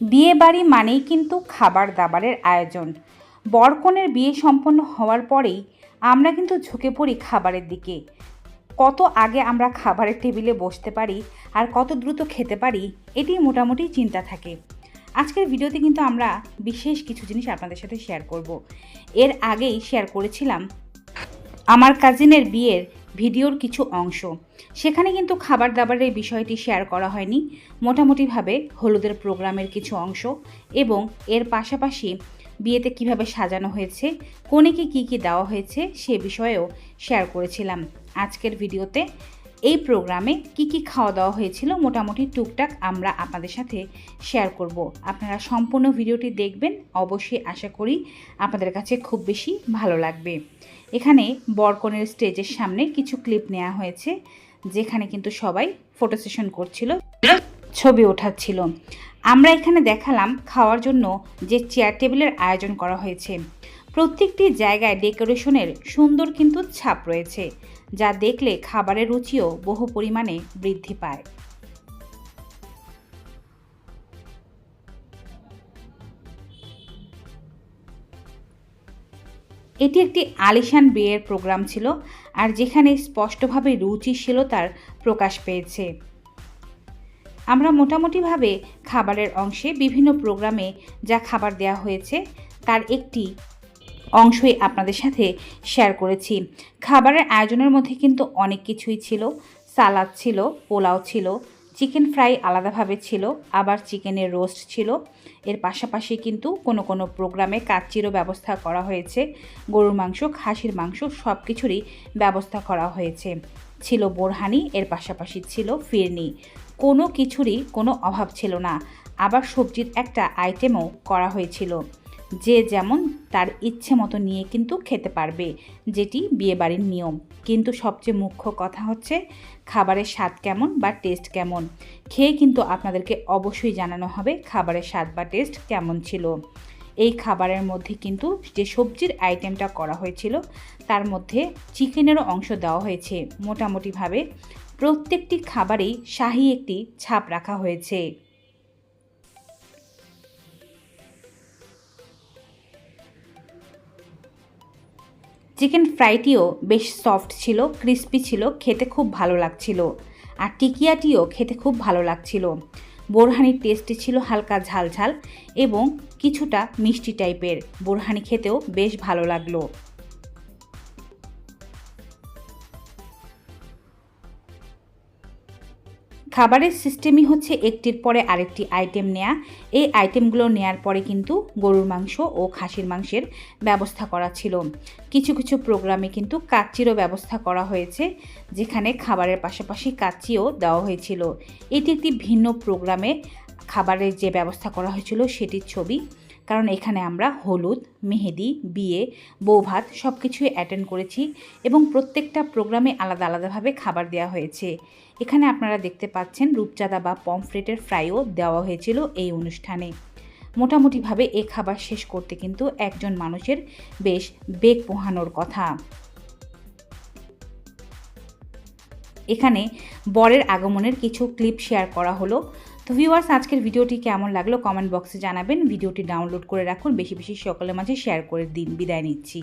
বিয়ে বাড়ি মানেই কিন্তু খাবার দাবারের আয়োজন। বরকনের বিয়ে সম্পন্ন হওয়ার পরেই আমরা কিন্তু ঝুঁকে পড়ি খাবারের দিকে। কত আগে আমরা খাবারের টেবিলে বসতে পারি আর কত দ্রুত খেতে পারি, এটি মোটামুটি চিন্তা থাকে। আজকের ভিডিওতে কিন্তু আমরা বিশেষ কিছু জিনিস আপনাদের সাথে শেয়ার করব। এর আগেই শেয়ার করেছিলাম, আমার কাজিনের বিয়ের ভিডিওর কিছু অংশ। সেখানে কিন্তু খাবার দাবারের বিষয়টি শেয়ার করা হয়নি। মোটামুটিভাবে হলুদের প্রোগ্রামের কিছু অংশ এবং এর পাশাপাশি বিয়েতে কীভাবে সাজানো হয়েছে কোনেকে কি কি দেওয়া হয়েছে সে বিষয়েও শেয়ার করেছিলাম। আজকের ভিডিওতে এই প্রোগ্রামে কি কি খাওয়া দাওয়া হয়েছিল মোটামুটি টুকটাক আমরা আপনাদের সাথে শেয়ার করব। আপনারা সম্পূর্ণ ভিডিওটি দেখবেন, অবশ্যই আশা করি আপনাদের কাছে খুব বেশি ভালো লাগবে। এখানে বরকনের স্টেজের সামনে কিছু ক্লিপ নেওয়া হয়েছে, যেখানে কিন্তু সবাই ফটো সেশন করছিল, ছবি ওঠাচ্ছিল। আমরা এখানে দেখালাম খাওয়ার জন্য যে চেয়ার টেবিলের আয়োজন করা হয়েছে। প্রত্যেকটি জায়গায় ডেকোরেশনের সুন্দর কিন্তু ছাপ রয়েছে, যা দেখলে খাবারের রুচিও বহু পরিমাণে বৃদ্ধি পায়। এটি একটি আলিশান বিয়ের প্রোগ্রাম ছিল আর যেখানে স্পষ্টভাবে রুচিশীলতার প্রকাশ পেয়েছে। আমরা মোটামুটিভাবে খাবারের অংশে বিভিন্ন প্রোগ্রামে যা খাবার দেওয়া হয়েছে, তার একটি অংশই আপনাদের সাথে শেয়ার করেছি। খাবারের আয়োজনের মধ্যে কিন্তু অনেক কিছুই ছিল। সালাদ ছিল, পোলাও ছিল চিকেন ফ্রাই আলাদাভাবে ছিল, আবার চিকেনের রোস্ট ছিল। এর পাশাপাশি কিন্তু কোনো কোনো প্রোগ্রামে কাচ্চিরও ব্যবস্থা করা হয়েছে। গরুর মাংস, খাসির মাংস সব কিছুরই ব্যবস্থা করা হয়েছে। ছিল বোরহানি, এর পাশাপাশি ছিল ফিরনি। কোনো কিছুরই কোনো অভাব ছিল না। আবার সবজির একটা আইটেমও করা হয়েছিল। যে যেমন তার ইচ্ছে মতো নিয়ে কিন্তু খেতে পারবে, যেটি বিয়েবাড়ির নিয়ম। কিন্তু সবচেয়ে মুখ্য কথা হচ্ছে খাবারের স্বাদ কেমন বা টেস্ট কেমন। খেয়ে কিন্তু আপনাদেরকে অবশ্যই জানানো হবে খাবারের স্বাদ বা টেস্ট কেমন ছিল। এই খাবারের মধ্যে কিন্তু যে সবজির আইটেমটা করা হয়েছিল, তার মধ্যে চিকেনেরও অংশ দেওয়া হয়েছে। মোটামুটিভাবে প্রত্যেকটি খাবারেই শাহী একটি ছাপ রাখা হয়েছে। চিকেন ফ্রাইটিও বেশ সফট ছিল, ক্রিস্পি ছিল, খেতে খুব ভালো লাগছিল। আর টিকিয়াটিও খেতে খুব ভালো লাগছিল। বোরহানির টেস্টটি ছিল হালকা ঝাল ঝাল এবং কিছুটা মিষ্টি টাইপের। বোরহানি খেতেও বেশ ভালো লাগল। খাবারের সিস্টেমই হচ্ছে একটির পরে আরেকটি আইটেম নেয়া। এই আইটেমগুলো নেয়ার পরে কিন্তু গরুর মাংস ও খাসির মাংসের ব্যবস্থা করা ছিল। কিছু কিছু প্রোগ্রামে কিন্তু কাচ্চিরও ব্যবস্থা করা হয়েছে, যেখানে খাবারের পাশাপাশি কাচ্চিও দেওয়া হয়েছিল। এটি একটি ভিন্ন প্রোগ্রামে খাবারের যে ব্যবস্থা করা হয়েছিল, সেটির ছবি কারণ এখানে আমরা হলুদ, মেহেদি, বিয়ে, বৌভাত সব কিছুই অ্যাটেন্ড করেছি এবং প্রত্যেকটা প্রোগ্রামে আলাদা আলাদাভাবে খাবার দেওয়া হয়েছে। এখানে আপনারা দেখতে পাচ্ছেন রূপচাঁদা বা পমফ্রেটের ফ্রাইও দেওয়া হয়েছিল এই অনুষ্ঠানে। মোটামুটিভাবে এ খাবার শেষ করতে কিন্তু একজন মানুষের বেশ বেগ পোহানোর কথা। এখানে বরের আগমনের কিছু ক্লিপ শেয়ার করা হলো। তো ভিউয়ার্স আজকের ভিডিওটি কেমন লাগল? কমেন্ট বক্সে জানাবেন। ভিডিওটি ডাউনলোড করে রাখুন। বেশি বেশি সকলের মাঝে শেয়ার করে দিন। বিদায় নিচ্ছি।